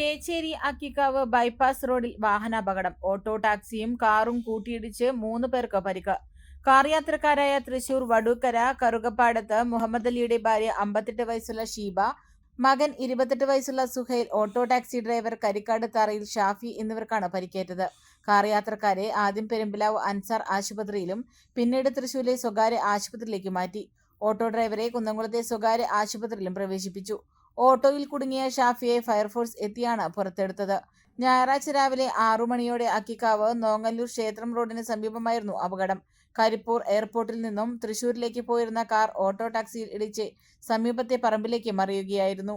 Kecheri Akkikkavu bypass റോഡിൽ വാഹനാപകടം. Auto ടാക്സിയും കാറും കൂട്ടിയിടിച്ച് മൂന്ന് പേർക്ക് പരിക്ക്. കാർ യാത്രക്കാരായ തൃശൂർ വടൂക്കര കറുകപ്പാടത്ത് മുഹമ്മദ് അലിയുടെ ഭാര്യ അമ്പത്തെട്ട് വയസ്സുള്ള ഷീബ മകൻ ഇരുപത്തെട്ട് വയസ്സുള്ള Suhail auto taxi driver Karikkad തറയിൽ ഷാഫി എന്നിവർക്കാണ് പരിക്കേറ്റത്. കാർ യാത്രക്കാരെ ആദ്യം പെരുമ്പിലാവ് അൻസാർ ആശുപത്രിയിലും പിന്നീട് തൃശൂരിലെ സ്വകാര്യ ആശുപത്രിയിലേക്ക് മാറ്റി. ഓട്ടോ ഡ്രൈവറെ കുന്നംകുളത്തെ സ്വകാര്യ ആശുപത്രിയിലും പ്രവേശിപ്പിച്ചു. ഓട്ടോയിൽ കുടുങ്ങിയ ഷാഫിയെ ഫയർഫോഴ്സ് എത്തിയാണ് പുറത്തെടുത്തത്. ഞായറാഴ്ച രാവിലെ ആറു മണിയോടെ അക്കിക്കാവ് നോങ്ങല്ലൂർ ക്ഷേത്രം റോഡിന് സമീപമായിരുന്നു അപകടം. കരിപ്പൂർ എയർപോർട്ടിൽ നിന്നും തൃശൂരിലേക്ക് പോയിരുന്ന കാർ ഓട്ടോ ടാക്സിയിൽ ഇടിച്ച് സമീപത്തെ പറമ്പിലേക്ക് മറിയുകയായിരുന്നു.